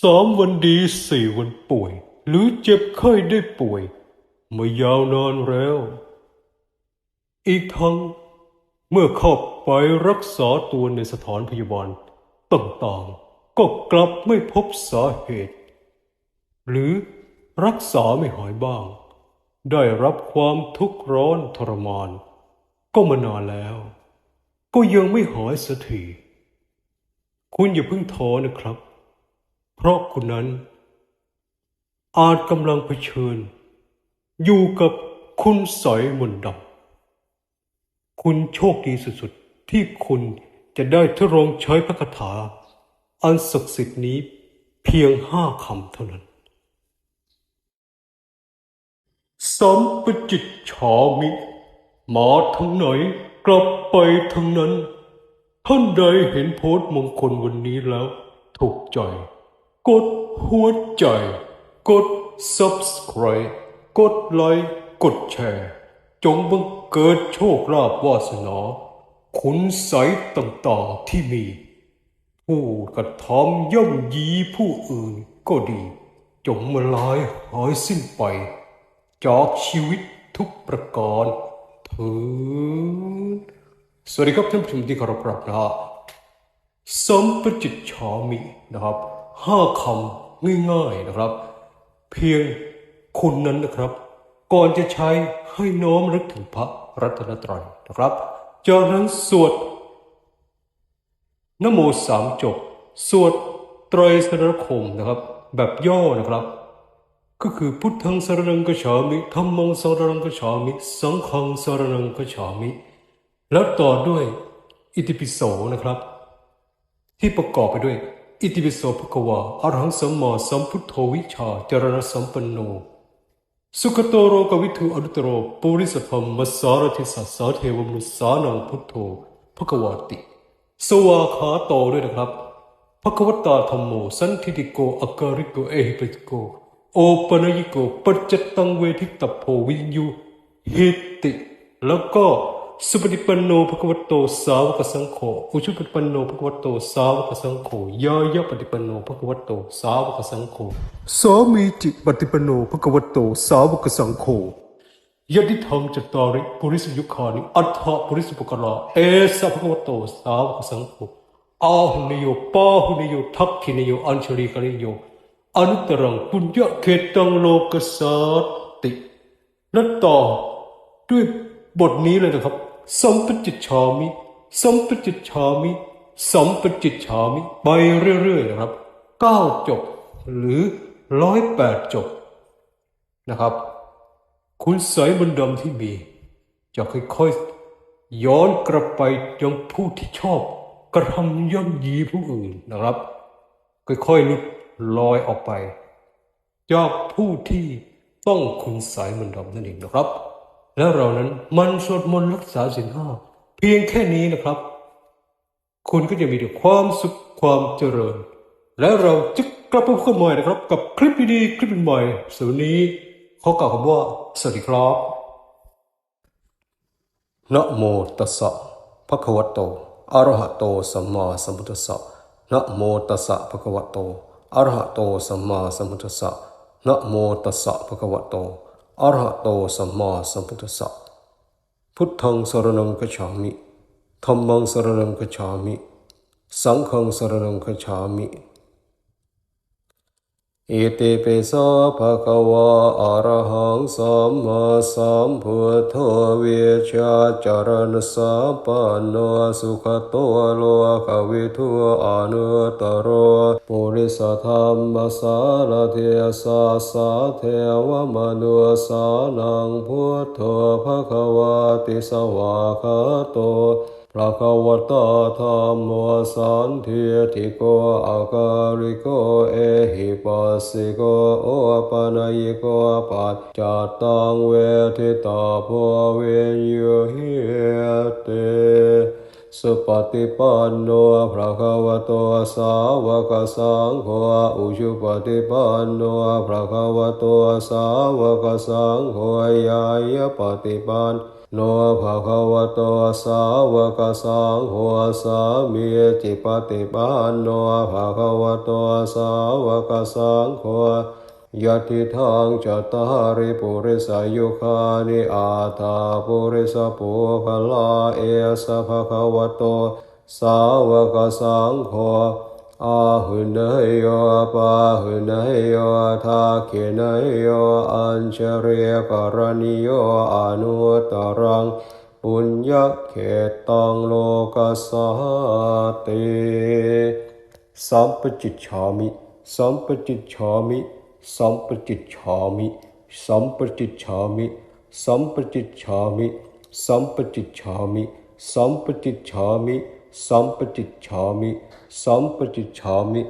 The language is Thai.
สามวันดีสี่วันป่วย หรือเจ็บไข้ได้ป่วยมายาวนานแล้ว อีกทั้ง เมื่อเข้าไปรักษาตัวในสถานพยาบาลต่างๆ ก็กลับไม่พบสาเหตุ หรือรักษาไม่หายบ้าง ได้รับความทุกข์ร้อนทรมาน ก็มานานแล้ว ก็ยังไม่หายสักทีคุณอย่าเพิ่งท้อนะครับ เพราะคุณนั้น อาจกำลังเผชิญ อยู่กับคุณสอยมนต์ดำคุณโชคดีสุดๆ ที่คุณจะได้ทดลองใช้พระคาถา อันศักดิ์สิทธิ์นี้เพียงห้าคำเท่านั้นสัมปจิตฉามิมาทางไหนกลับไปทางนั้น ท่านใดเห็นโพสต์มงคลวันนี้แล้ว ถูกใจ กดหัวใจ กด subscribe กดไลค์กดแชร์ จงบังเกิดโชคลาภวาสนาคุณใสยต่างๆที่มี ผู้กระทำย่ำยีผู้อื่นก็ดี จงมาลายหายสิ้นไป จากชีวิตทุกประการเถิดสวัสดีครับท่านผู้ชมที่เคารพรักนะฮะสมปจิตฉามินะครับ ห้าคำง่ายๆนะครับ เพียงคุณนั้นนะครับ ก่อนจะใช้ให้น้อมรึกถึงพระรัตนตรัยนะครับ จากนั้นสวดนโมสามจบ สวดไตรสรคมนะครับ แบบย่อนะครับ ก็คือพุทธังสรนังกฉามิธรรมังสรนังกฉามิ สังฆังสรนังกฉามิ แล้วต่อด้วยอิติปิโสนะครับ ที่ประกอบไปด้วย อิติปิโสภควาอรหังสัมมาสัมพุทโธวิชาจรณสัมปันโน สุขโตโรกวิทูอนุตตโรปุริสพมมัสสารทิสัสสาเทวมุสานังพุทโธภควาติ สวาขาโตด้วยนะครับภควตาธรรมโม สันทิติโกอาการิโกเอหิปิโก โอปนยิโกปัจจตังเวทิตโพวิญญูหิติ แล้วก็ สุปฏิปันโนภควโตสาวกสังโฆอุชุปฏิปันโนภควโตสาวกสังโฆยายะปฏิปันโนภควโตสาวกสังโฆสามีจิปฏิปันโนภควโตสาวกสังโฆยติธรรมจตาริปุริสยุคานิอัฏฐปุริสปุกลาเอสะภควโตสาวกสังโฆอาหุนิโยปาหุนิโยทักขินิโยอัญชลีกนิโยอนุตตรังปุญญเขตังโลกสัตติและต่อด้วยบทนี้เลยนะครับ สัมปจิตฉามิสัมปจิตฉามิสัมปจิตฉามิไปเรื่อยๆนะครับเก้าจบ หรือร้อยแปดจบนะครับ คุณสายมนดำที่มี จะค่อยๆย้อนกลับไปยังผู้ที่ชอบ กระทำย่ำยีผู้อื่นนะครับ ค่อยๆลุดลอยออกไป จากผู้ที่ต้องคุณสายมนต์ดำนั่นเองนะครับ แล้วเรานั้นมันสวดมนต์รักษาศีลห้าเพียงแค่นี้นะครับ คุณก็จะมีแต่ความสุขความเจริญ และเราจะกลับมาพบกันใหม่นะครับ กับคลิปดีๆคลิปใหม่สวันนี้ขอกล่าวคำว่าสวัสดีครับนะโมตัสสะภะคะวะโตอะระหะโตสัมมาสัมพุทธัสสะนะโมตัสสะภะคะวะโตอะระหะโตสัมมาสัมพุทธัสสะนะโมตัสสะภะคะวะโต อรหะโตสัมมาสัมพุทธัสสะพุทธังสรนังกัจฉามิธัมมังสรนังกัจฉามิ สังฆังสรนังกัจฉามิ อิติปิโสภะคะวะอะระหังสัมมาสัมพุทโธวิชาจารณสัมปันโนสุขโตโลกวิทูอนุตโรปุริสธรรมสารเทสาสาเทวมนุสานังพุทโธภะคะวะติสวาคาโต ระกวตาธรรมโมสันเทียติโกอาการิโกเอหิปัสสิโกโอปะนายโกปัจจัตตังเวทิตาภเวยุหิเต สุปฏิปันโนพระคะวะโตสาวกสังโฆอุชุปฏิปันโนพระคะวะโตสาวกสังโฆยายปฏิปันโนภะคะวะโตสาวกสังโฆสามีจิปฏิปันโนภะคะวะโตสาวกสังโฆ ยะติทังจตาริปุริสายุคานิอาตาปุริสปุพลาเอสะภะคะวะโต สาวกสังโฆอาหุนยโยปาหุนยโยทาเคนยโยอัญเชเรกรณิโยอนุตตรัง ปุญญเขตตังโลกัสาติสัมปจิตฉามิ สัมปจิตฉามิ संप्रतिच्छामि संप्रतिच्छामि संप्रतिच्छामि संप्रतिच्छामि संप्रतिच्छामि संप्रतिच्छामि संप्रतिच्छामि